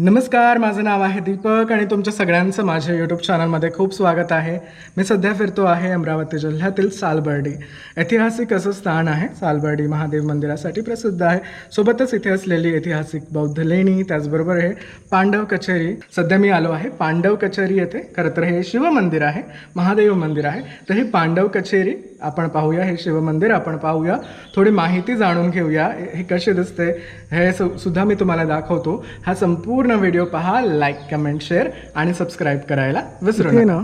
नमस्कार माझं नाव आहे दीपक आणि तुमच्या सगळ्यांचं माझ्या यूट्यूब चॅनलमध्ये खूप स्वागत आहे. मी सध्या फिरतो आहे अमरावती जिल्ह्यातील सालबर्डी. ऐतिहासिक असं स्थान आहे. सालबर्डी महादेव मंदिरासाठी प्रसिद्ध आहे. सोबतच इथे असलेली ऐतिहासिक बौद्ध लेणी त्याचबरोबर हे पांडव कचेरी. सध्या मी आलो आहे पांडव कचेरी येथे. खरं तर हे शिवमंदिर आहे. महादेव मंदिर आहे. तर ही पांडव कचेरी आपण पाहूया. हे शिवमंदिर आपण पाहूया. थोडी माहिती जाणून घेऊया. हे कसे दिसते हे सु सुद्धा मी तुम्हाला दाखवतो. हा संपूर्ण व्हिडिओ पहा लाईक कमेंट शेअर आणि सबस्क्राईब करायला विसरू ना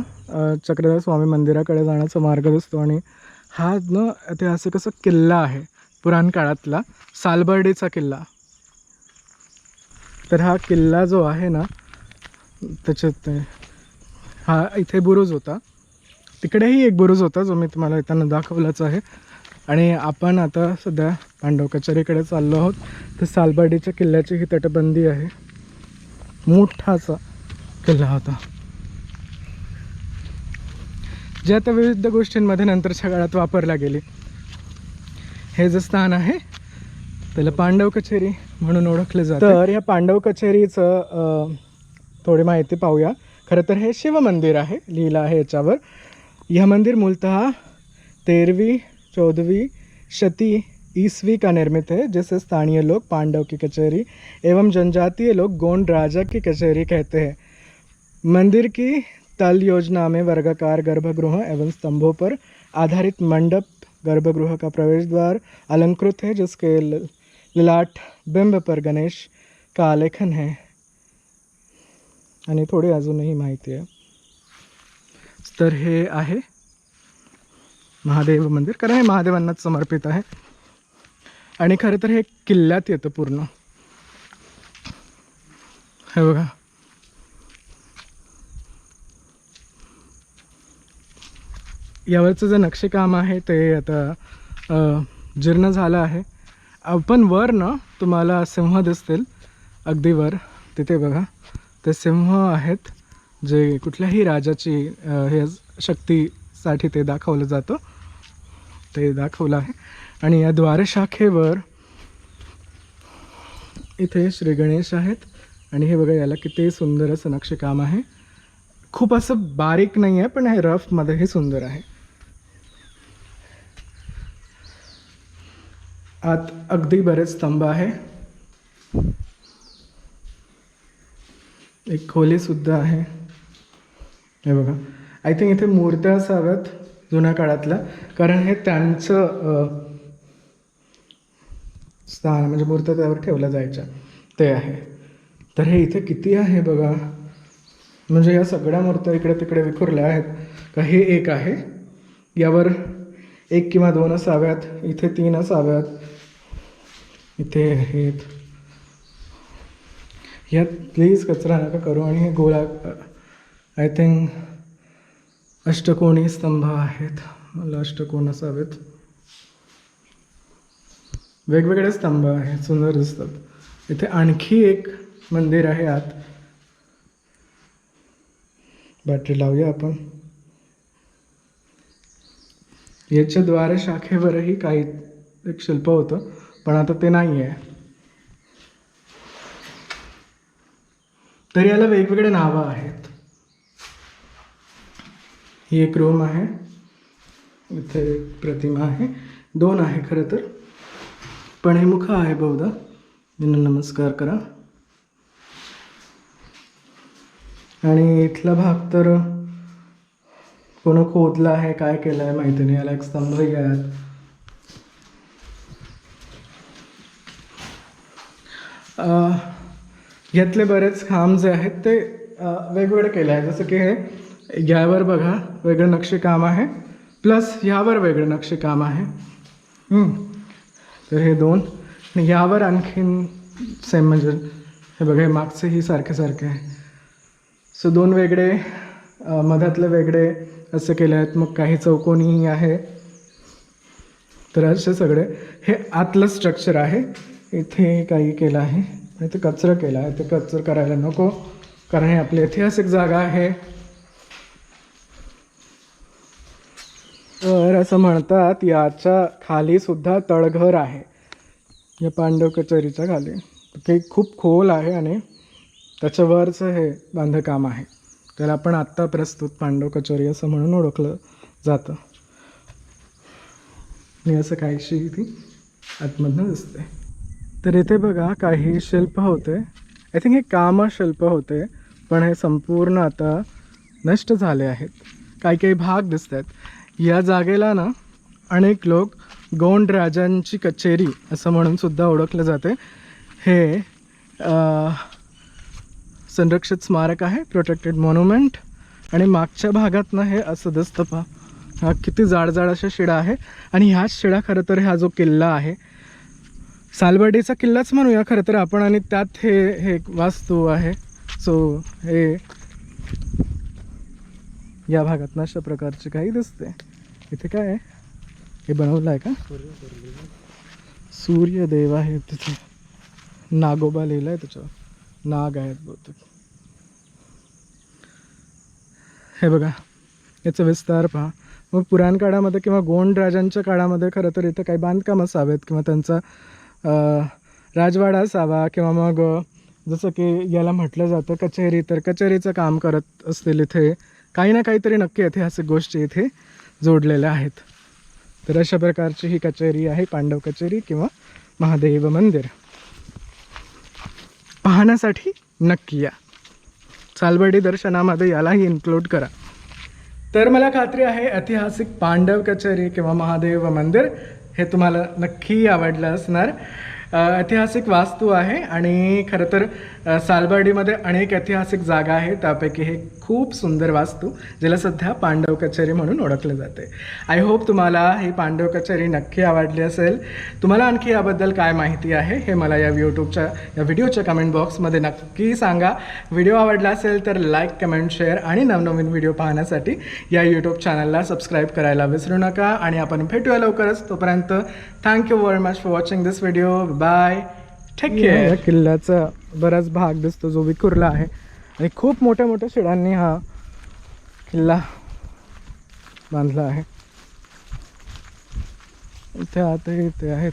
चक्रधर स्वामी मंदिराकडे जाण्याचा मार्ग दिसतो आणि हा न ऐतिहासिक असा किल्ला आहे पुराण काळातला सालबर्डीचा किल्ला. तर हा किल्ला जो आहे ना त्याच्यात हा इथे बुरुज होता. तिकडेही एक बुरुज होता जो मी तुम्हाला येताना दाखवलाच आहे. आणि आपण आता सध्या पांडव कचेरीकडे चाललो आहोत. तर सालबर्डीच्या किल्ल्याची ही तटबंदी आहे. मोठाचा किल्ला होता. जे आता विविध गोष्टींमध्ये नंतरच्या काळात वापरला गेली. हे जे स्थान आहे त्याला पांडव कचेरी म्हणून ओळखलं जातं. तर या पांडव कचेरीचं थोडी माहिती पाहूया. खरं तर हे शिवमंदिर आहे लिहिलं आहे याच्यावर. या मंदिर मूलतः तेरवी चौदवी शती ईस्वी का निर्मित है जिसे स्थानीय लोग पांडव की कचहरी एवं जनजातीय लोग गोंड राजा की कचहरी कहते हैं। मंदिर की तल योजना में वर्गाकार गर्भगृह एवं स्तंभों पर आधारित मंडप गर्भगृह का प्रवेश द्वार अलंकृत है जिसके ललाट बिंब पर गणेश का आलेखन है। आणि थोडी अजूनही माहिती आहे तर हे आहे। महादेव मंदिर कारण हे महादेवांनाच समर्पित आहे। आणि खरं तर हे किल्ल्यात येतं पूर्ण. हे बघा. यावरचं जे नक्षीकाम आहे ते आता जीर्ण झालं आहे. पण वर ना तुम्हाला सिंह दिसतील. अगदी वर. तिथे बघा. ते सिंह आहेत जे कुठल्याही राजाची हे शक्तीसाठी ते दाखवलं जातं. ते दाखवलं आहे. आणि या द्वारशाखेवर इथे श्री गणेश आहेत. आणि हे बघा याला किती सुंदर असं नक्षीकाम आहे. खूप असं बारीक नाही आहे पण हे रफमध्येही सुंदर आहे. आत अगदी बरेच स्तंभ आहे. एक खोलीसुद्धा आहे. हे बघा. आय थिंक इथे मूर्त्या असाव्यात जुन्या काळातल्या. कारण हे त्यांचं स्थान म्हणजे मूर्त्या त्यावर ठेवल्या जायच्या ते आहे. तर हे इथे किती आहे बघा? म्हणजे या सगळ्या मूर्त्या इकडे तिकडे विखुरल्या आहेत. का हे एक आहे. यावर एक किंवा दोन असाव्यात इथे तीन असाव्यात. इथे आहेत यात प्लीज कचरा नका करू आणि हे गोळा आय थिंक अष्टकोणी स्तंभ आहेत. मला अष्टकोण असावेत. वेगवेगळे स्तंभ आहेत सुंदर दिसतात. इथे आणखी एक मंदिर आहे आत. बॅटरी लावूया आपण. याच्या द्वारे शाखेवरही काही एक शिल्प होतं पण आता ते नाही आहे तर याला वेगवेगळे नावं आहेत. ही एक रूम आहे. इथे एक प्रतिमा आहे. दोन आहे खरं तर. पण मुख आहे बहुधा. नमस्कार करा. आणि इथला भाग तर कोण खोदला आहे काय केलं आहे माहिती नाही. याला एक स्तंभही आहे यातले बरेच खांब जे आहेत ते वेगवेगळे केले आहे जसं की हे यावर बघा वेगळं नक्षीकाम आहे. प्लस ह्यावर वेगळं नक्षीकाम आहे. हम्म. तर हे दोन. आणि यावर आणखीन सेम म्हणजे हे बघा हे मागचेही सारखे सारखे आहे. सो दोन वेगळे मधातलं मधातले वेगळे असं केले आहेत. मग काही चौकोनीही आहे. तर असे सगळे. हे आतलं स्ट्रक्चर आहे. इथे काही केलं आहे. आणि ते कचरं केलं आहे. ते कचरं करायला नको. कारण हे आपली ऐतिहासिक जागा आहे. तर असं म्हणतात याच्या खाली सुद्धा तळघर आहे. या पांडव कचेरीच्या खाली. ते खूप खोल आहे आणि त्याच्यावरचं हे बांधकाम आहे. त्याला आपण आत्ता प्रस्तुत पांडव कचोरी असं म्हणून ओळखलं जातं. मी असं काहीशी ती आतमधनं दिसते. तर इथे बघा काही शिल्प होते. आय थिंक हे कामशिल्प होते पण हे संपूर्ण आता नष्ट झाले आहेत. काही काही भाग दिसत आहेत या जागेला ना अनेक लोक गोंड राजांची कचेरी असं म्हणून सुद्धा ओळखलं जाते. हे संरक्षित स्मारक आहे प्रोटेक्टेड मॉन्युमेंट आणि मागच्या भागात ना हे असं दिसतं पहा हा किती जाड जाड अशा शिडा आहे. आणि ह्याच शिडा खरं तर हा जो किल्ला आहे सालबर्डीचा किल्लाच म्हणूया खरं तर आपण. आणि त्यात हे हे एक वास्तू आहे. सो हे या भागात अशा प्रकारचे काही दिसते. इथे काय आहे? हे बनवलं आहे का? सूर्यदेव आहे तिथे. नागोबा लिहिलं आहे त्याच्यावर. नाग आहेत बहुतेक. हे बघा याचा विस्तार पहा. मग पुराण काळामध्ये किंवा गोंड राजांच्या काळामध्ये खरं तर इथं काही बांधकाम असावेत किंवा त्यांचा राजवाडा असावा किंवा मग जसं की याला म्हटलं जातं कचेरी. तर कचेरीचं काम करत असतील इथे काही ना काहीतरी नक्की ऐतिहासिक गोष्टी इथे जोडलेल्या आहेत. तर अशा प्रकारची ही कचेरी आहे पांडव कचेरी किंवा महादेव मंदिर. पाहण्यासाठी नक्की या. सालबर्डी दर्शनामध्ये यालाही इन्क्लूड करा. तर मला खात्री आहे ऐतिहासिक पांडव कचेरी किंवा महादेव मंदिर हे तुम्हाला नक्की आवडलं असणार. ऐतिहासिक वास्तू आहे आणि खरं तर सालबर्डीमध्ये अनेक ऐतिहासिक जागा आहेत. त्यापैकी हे खूप सुंदर वास्तू ज्याला सध्या पांडव कचेरी म्हणून ओळखले जाते. आय होप तुम्हाला ही पांडव कचेरी नक्की आवडली असेल. तुम्हाला आणखी याबद्दल काय माहिती आहे हे मला या यूट्यूबच्या या व्हिडिओच्या कमेंट बॉक्समध्ये नक्की सांगा. व्हिडिओ आवडला असेल तर लाईक कमेंट शेअर आणि नवनवीन व्हिडिओ पाहण्यासाठी या यूट्यूब चॅनलला सबस्क्राईब करायला विसरू नका. आणि आपण भेटूया लवकरच. तोपर्यंत thank you very much for watching this video bye या किल्ल्याचा बराच भाग दिसतो जो विखुरला आहे. आणि खूप मोठ्या मोठ्या शिडांनी हा किल्ला बांधला आहे. इथे आतही इथे आहेत.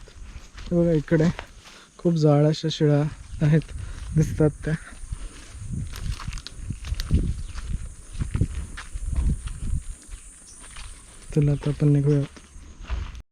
बघा इकडे खूप जाड अशा शिळा आहेत. दिसतात त्या. चला आता आपण निघूया.